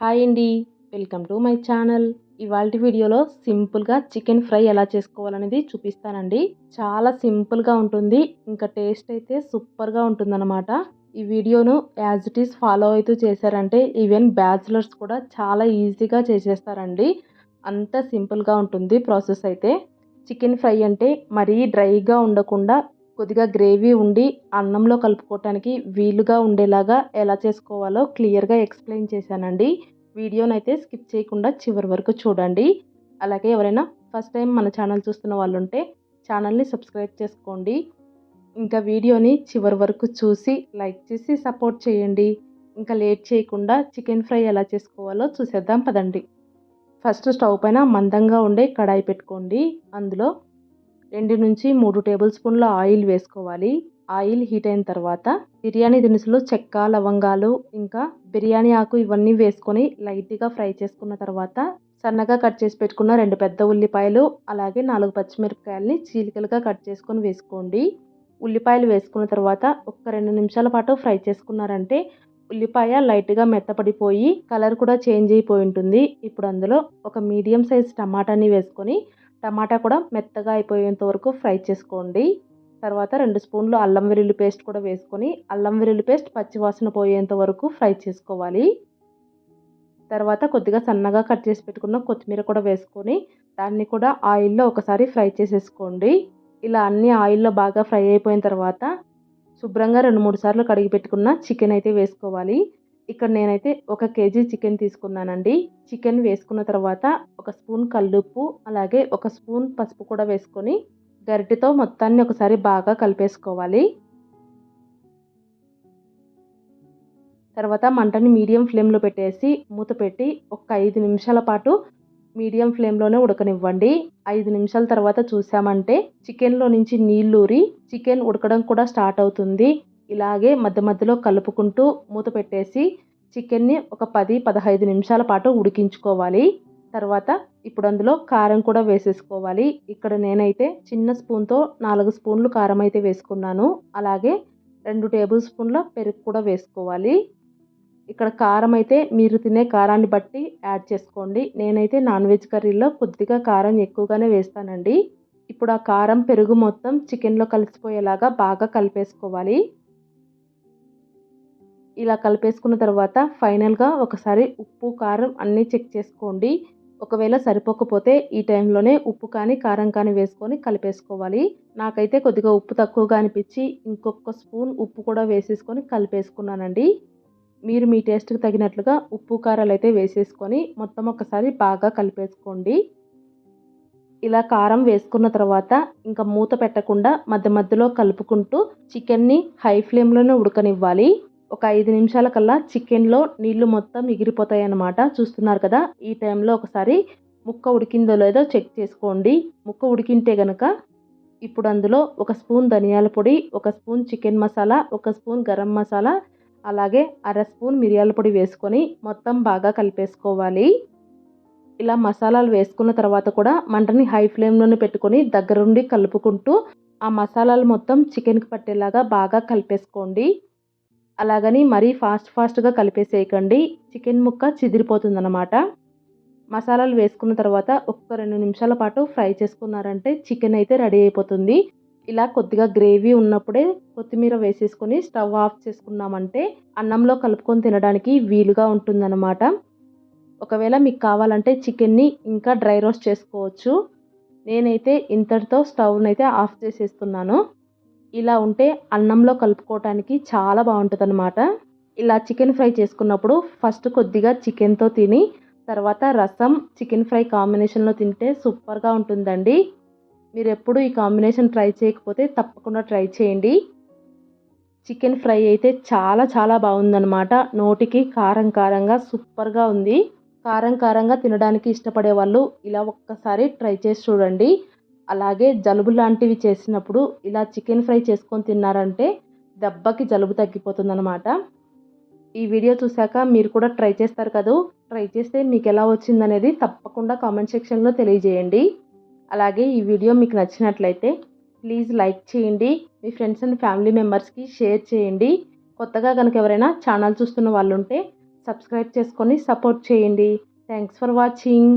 Hi అండి. Welcome to my channel. ఇవాళ వీడియోలో సింపుల్గా చికెన్ ఫ్రై ఎలా చేసుకోవాలనేది చూపిస్తానండి. చాలా సింపుల్గా ఉంటుంది. ఇంకా టేస్ట్ అయితే సూపర్గా ఉంటుందన్నమాట. ఈ వీడియోను యాజ్ ఇట్ ఈస్ ఫాలో అవుతూ చేశారంటే ఈవెన్ బ్యాచులర్స్ కూడా చాలా ఈజీగా చేసేస్తారండి. అంత సింపుల్గా ఉంటుంది ప్రాసెస్ అయితే. చికెన్ ఫ్రై అంటే మరీ డ్రైగా ఉండకుండా కొద్దిగా గ్రేవీ ఉండి అన్నంలో కలుపుకోవటానికి వీలుగా ఉండేలాగా ఎలా చేసుకోవాలో క్లియర్గా ఎక్స్ప్లెయిన్ చేశానండి. వీడియోనైతే స్కిప్ చేయకుండా చివరి వరకు చూడండి. అలాగే ఎవరైనా ఫస్ట్ టైం మన ఛానల్ చూస్తున్న వాళ్ళు ఉంటే ఛానల్ని సబ్స్క్రైబ్ చేసుకోండి. ఇంకా వీడియోని చివరి వరకు చూసి లైక్ చేసి సపోర్ట్ చేయండి. ఇంకా లేట్ చేయకుండా చికెన్ ఫ్రై ఎలా చేసుకోవాలో చూసేద్దాం పదండి. ఫస్ట్ స్టవ్ పైన మందంగా ఉండే కడాయి పెట్టుకోండి. అందులో రెండు నుంచి మూడు టేబుల్ స్పూన్ల ఆయిల్ వేసుకోవాలి. ఆయిల్ హీట్ అయిన తర్వాత బిర్యానీ దినుసులు చెక్క లవంగాలు ఇంకా బిర్యానీ ఆకు ఇవన్నీ వేసుకొని లైట్గా ఫ్రై చేసుకున్న తర్వాత సన్నగా కట్ చేసి పెట్టుకున్న రెండు పెద్ద ఉల్లిపాయలు అలాగే నాలుగు పచ్చిమిరపకాయలని చీలికలుగా కట్ చేసుకొని వేసుకోండి. ఉల్లిపాయలు వేసుకున్న తర్వాత ఒక్క రెండు నిమిషాల పాటు ఫ్రై చేసుకున్నారంటే ఉల్లిపాయ లైట్గా మెత్తపడిపోయి కలర్ కూడా చేంజ్ అయిపోయి ఉంటుంది. ఇప్పుడు అందులో ఒక మీడియం సైజ్ టమాటాని వేసుకొని టమాటా కూడా మెత్తగా అయిపోయేంత వరకు ఫ్రై చేసుకోండి. తర్వాత రెండు స్పూన్లు అల్లం వెల్లుల్లి పేస్ట్ కూడా వేసుకొని అల్లం వెల్లుల్లి పేస్ట్ పచ్చివాసన పోయేంత వరకు ఫ్రై చేసుకోవాలి. తర్వాత కొద్దిగా సన్నగా కట్ చేసి పెట్టుకున్న కొత్తిమీర కూడా వేసుకొని దాన్ని కూడా ఆయిల్లో ఒకసారి ఫ్రై చేసేసుకోండి. ఇలా అన్ని ఆయిల్లో బాగా ఫ్రై అయిపోయిన తర్వాత శుభ్రంగా రెండు మూడు సార్లు కడిగి పెట్టుకున్న చికెన్ అయితే వేసుకోవాలి. ఇక్కడ నేనైతే ఒక కేజీ చికెన్ తీసుకున్నానండి. చికెన్ వేసుకున్న తర్వాత ఒక స్పూన్ కల్లుప్పు అలాగే ఒక స్పూన్ పసుపు కూడా వేసుకొని గరిటెతో మొత్తాన్ని ఒకసారి బాగా కలిపేసుకోవాలి. తర్వాత మంటని మీడియం ఫ్లేమ్లో పెట్టేసి మూత పెట్టి ఒక ఐదు నిమిషాల పాటు మీడియం ఫ్లేమ్లోనే ఉడకనివ్వండి. ఐదు నిమిషాల తర్వాత చూసామంటే చికెన్లో నుంచి నీళ్ళూరి చికెన్ ఉడకడం కూడా స్టార్ట్ అవుతుంది. ఇలాగే మధ్య మధ్యలో కలుపుకుంటూ మూత పెట్టేసి చికెన్ని ఒక పది పదహైదు నిమిషాల పాటు ఉడికించుకోవాలి. తర్వాత ఇప్పుడు అందులో కారం కూడా వేసేసుకోవాలి. ఇక్కడ నేనైతే చిన్న స్పూన్తో నాలుగు స్పూన్లు కారం అయితే వేసుకున్నాను. అలాగే రెండు టేబుల్ స్పూన్ల పెరుగు కూడా వేసుకోవాలి. ఇక్కడ కారం అయితే మీరు తినే కారాన్ని బట్టి యాడ్ చేసుకోండి. నేనైతే నాన్ వెజ్ కర్రీలో కొద్దిగా కారం ఎక్కువగానే వేస్తానండి. ఇప్పుడు ఆ కారం పెరుగు మొత్తం చికెన్లో కలిసిపోయేలాగా బాగా కలిపేసుకోవాలి. ఇలా కలిపేసుకున్న తర్వాత ఫైనల్గా ఒకసారి ఉప్పు కారం అన్నీ చెక్ చేసుకోండి. ఒకవేళ సరిపోకపోతే ఈ టైంలోనే ఉప్పు కానీ కారం కానీ వేసుకొని కలిపేసుకోవాలి. నాకైతే కొద్దిగా ఉప్పు తక్కువగా అనిపించి ఇంకొక స్పూన్ ఉప్పు కూడా వేసేసుకొని కలిపేసుకున్నానండి. మీరు మీ టేస్ట్కి తగినట్లుగా ఉప్పు కారాలు అయితే వేసేసుకొని మొత్తం ఒకసారి బాగా కలిపేసుకోండి. ఇలా కారం వేసుకున్న తర్వాత ఇంకా మూత పెట్టకుండా మధ్య మధ్యలో కలుపుకుంటూ చికెన్ని హై ఫ్లేమ్లోనే ఉడకనివ్వాలి. ఒక ఐదు నిమిషాల కల్లా చికెన్లో నీళ్ళు మొత్తం ఎగిరిపోతాయి అన్నమాట చూస్తున్నారు కదా ఈ టైంలో ఒకసారి ముక్క ఉడికిందో లేదో చెక్ చేసుకోండి. ముక్క ఉడికింటే గనక ఇప్పుడు అందులో ఒక స్పూన్ ధనియాల పొడి ఒక స్పూన్ చికెన్ మసాలా ఒక స్పూన్ గరం మసాలా అలాగే అర స్పూన్ మిరియాల పొడి వేసుకొని మొత్తం బాగా కలిపేసుకోవాలి. ఇలా మసాలాలు వేసుకున్న తర్వాత కూడా మంటని హై ఫ్లేమ్లోనే పెట్టుకొని దగ్గరుండి కలుపుకుంటూ ఆ మసాలాలు మొత్తం చికెన్కి పట్టేలాగా బాగా కలిపేసుకోండి. అలాగని మరీ ఫాస్ట్ ఫాస్ట్గా కలిపేసేయకండి. చికెన్ ముక్క చిదిరిపోతుందన్నమాట. మసాలాలు వేసుకున్న తర్వాత ఒక్క రెండు నిమిషాల పాటు ఫ్రై చేసుకున్నారంటే చికెన్ అయితే రెడీ అయిపోతుంది. ఇలా కొద్దిగా గ్రేవీ ఉన్నప్పుడే కొత్తిమీర వేసేసుకొని స్టవ్ ఆఫ్ చేసుకున్నామంటే అన్నంలో కలుపుకొని తినడానికి వీలుగా ఉంటుందన్నమాట. ఒకవేళ మీకు కావాలంటే చికెన్ని ఇంకా డ్రై రోస్ట్ చేసుకోవచ్చు. నేనైతే ఇంతటితో స్టవ్ని అయితే ఆఫ్ చేసేస్తున్నాను. ఇలా ఉంటే అన్నంలో కలుపుకోవటానికి చాలా బాగుంటుంది అనమాట ఇలా చికెన్ ఫ్రై చేసుకున్నప్పుడు ఫస్ట్ కొద్దిగా చికెన్తో తిని తర్వాత రసం చికెన్ ఫ్రై కాంబినేషన్లో తింటే సూపర్గా ఉంటుందండి. మీరు ఎప్పుడు ఈ కాంబినేషన్ ట్రై చేయకపోతే తప్పకుండా ట్రై చేయండి. చికెన్ ఫ్రై అయితే చాలా చాలా బాగుందనమాట నోటికి కారం కారంగా సూపర్గా ఉంది. కారం కారంగా తినడానికి ఇష్టపడే వాళ్ళు ఇలా ఒక్కసారి ట్రై చేసి చూడండి. అలాగే జలుబు లాంటివి చేసినప్పుడు ఇలా చికెన్ ఫ్రై చేసుకొని తిన్నారంటే దెబ్బకి జలుబు తగ్గిపోతుందన్నమాట. ఈ వీడియో చూశాక మీరు కూడా ట్రై చేస్తారు కదా? ట్రై చేస్తే మీకు ఎలా వచ్చిందనేది తప్పకుండా కామెంట్ సెక్షన్లో తెలియజేయండి. అలాగే ఈ వీడియో మీకు నచ్చినట్లయితే ప్లీజ్ లైక్ చేయండి మీ ఫ్రెండ్స్ అండ్ ఫ్యామిలీ మెంబర్స్కి షేర్ చేయండి. కొత్తగా కనుక ఎవరైనా ఛానల్ చూస్తున్న వాళ్ళు ఉంటే సబ్స్క్రైబ్ చేసుకొని సపోర్ట్ చేయండి. Thanks for watching.